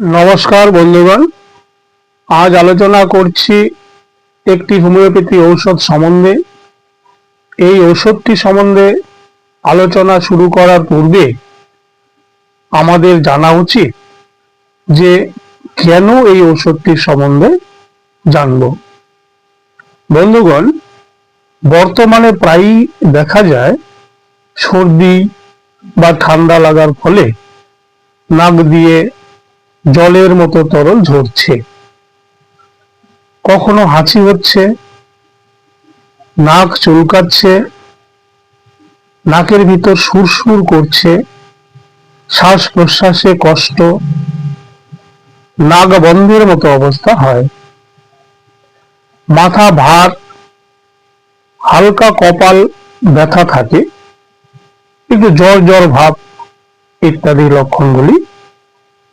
নমস্কার বন্ধুগণ। আজ আলোচনা করছি একটি হোমিওপ্যাথি ঔষধ সম্বন্ধে। এই ঔষধটি সম্বন্ধে আলোচনা শুরু করার পূর্বে আমাদের জানা উচিত যে কেন এই ঔষধটির সম্বন্ধে জানব। বন্ধুগণ, বর্তমানে প্রায়ই দেখা যায় সর্দি বা ঠান্ডা লাগার ফলে নাক দিয়ে জলের মতো তরল ঝরছে। কখনো হাঁচি হচ্ছে, নাক চুলকাচ্ছে, নাকের ভিতর সুরসুর করছে শ্বাস প্রশ্বাসে কষ্ট, নাক বন্ধের মতো অবস্থা হয়। মাথা ভার, হালকা কপাল ব্যথা থাকে, একটু জ্বর জ্বর ভাব ইত্যাদি লক্ষণগুলি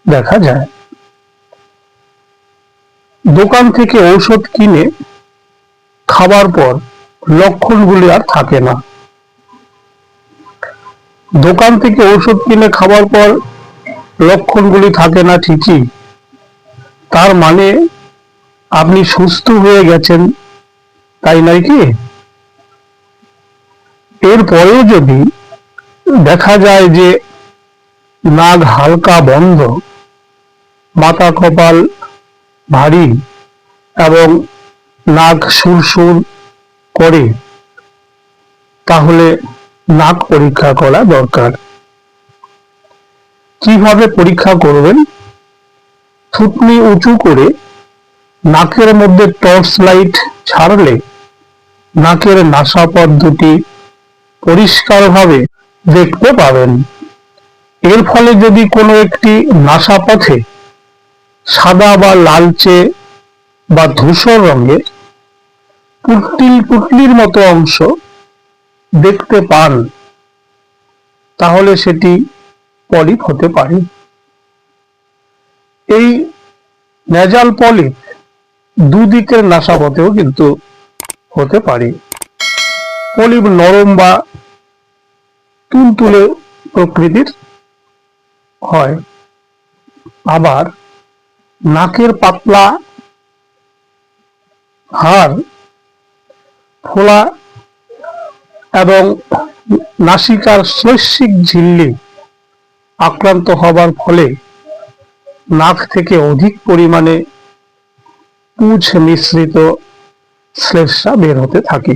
দেখা যায়। দোকান থেকে ঔষধ কিনে খাবার পর লক্ষণগুলি আর থাকে না। দোকান থেকে ঔষধ কিনে খাবার পর লক্ষণগুলি থাকে না ঠিকই। তার মানে আপনি সুস্থ হয়ে গেছেন, তাই নয় কি? এরপরেও যদি দেখা যায় যে নাক হালকা বন্ধ মাথা কপাল ভারী এবং নাক সুরসুর করে, তাহলে নাক পরীক্ষা করা দরকার। কীভাবে পরীক্ষা করবেন? থুতনি উঁচু করে নাকের মধ্যে টর্চ লাইট ছাড়লে নাকের নাসাপথ দুটি পরিষ্কারভাবে দেখতে পাবেন। এর ফলে যদি কোনো একটি নাসাপথে সাদা বা লালচে বা ধূসর রঙের পুটলিল পুটলির মতো অংশ দেখতে পান, তাহলে সেটি পলিপ হতে পারে। এই নেজাল পলিপ দুদিকের নাসাপথেও কিন্তু হতে পারে। পলিপ নরম বা তুলতুলে প্রকৃতির হয়। আবার নাকের পাতলা হাড়, ফোলা এবং নাসিকার শৈশিক ঝিল্লি আক্রান্ত হবার ফলে নাক থেকে অধিক পরিমাণে পুঁছ মিশ্রিত শ্লেষা বের হতে থাকে।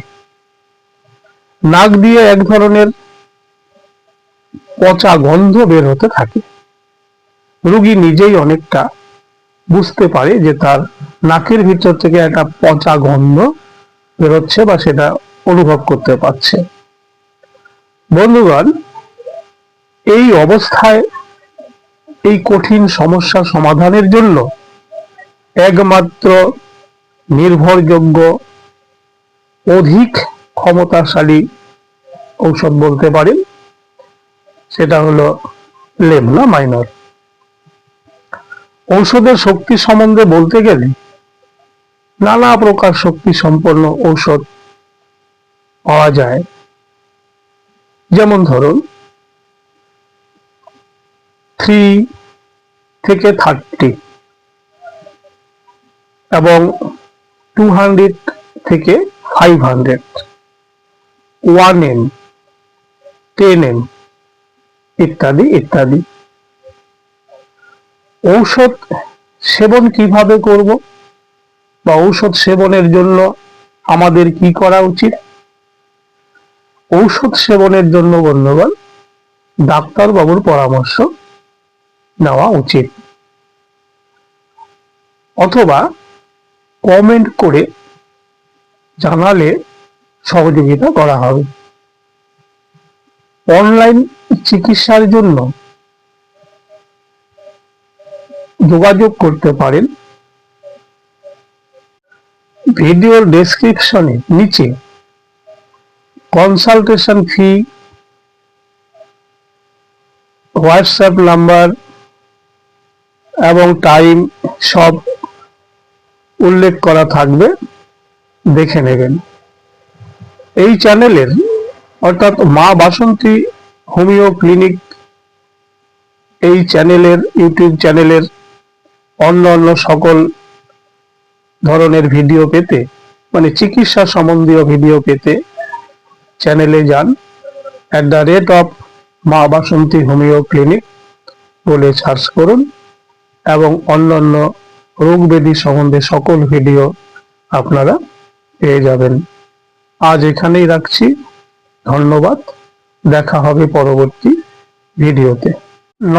নাক দিয়ে এক ধরনের পচা গন্ধ বের হতে থাকে। রুগী নিজেই অনেকটা বুঝতে পারে যে তার নাকের ভিতর থেকে একটা পচা গন্ধ বেরোচ্ছে বা সেটা অনুভব করতে পারছে। বন্ধুগণ, এই অবস্থায় এই কঠিন সমস্যা সমাধানের জন্য একমাত্র নির্ভরযোগ্য, অধিক ক্ষমতাশালী ঔষধ বলতে পারেন সেটা হলো লেমনা মাইনর। ঔষধের শক্তি সম্বন্ধে বলতে গেলে নানা প্রকার শক্তি সম্পন্ন ঔষধ পাওয়া যায়। যেমন ধরুন, থ্রি থেকে থার্টি এবং টু হান্ড্রেড থেকে five hundred, one M, ten M ইত্যাদি ইত্যাদি। ঔষধ সেবন কীভাবে করব বা ঔষধ সেবনের জন্য আমাদের কি করা উচিত? ঔষধ সেবনের জন্য বন্ধুগণ, ডাক্তারবাবুর পরামর্শ নেওয়া উচিত। অথবা কমেন্ট করে জানালে সহযোগিতা করা হবে। অনলাইন চিকিৎসার জন্য যোগাযোগ করতে পারেন। ভিডিওর ডেসক্রিপশনে নিচে কনসালটেশন ফি হোয়াটসঅ্যাপ নাম্বার এবং টাইম সব উল্লেখ করা থাকবে, দেখে নেবেন। এই চ্যানেলের অর্থাৎ মা বাসন্তী হোমিও ক্লিনিক এই চ্যানেলের, ইউটিউব চ্যানেলের অন্য অন্য সকল ধরনের ভিডিও পেতে মানে চিকিৎসা সম্বন্ধীয় ভিডিও পেতে চ্যানেলে যান। At the rate of Maa Basanti homeo clinic বলে সার্চ করুন এবং অন্যান্য রোগ ব্যাধি সম্বন্ধে সকল ভিডিও আপনারা পেয়ে যাবেন। আজ এখানেই রাখছি। ধন্যবাদ। দেখা হবে পরবর্তী ভিডিওতে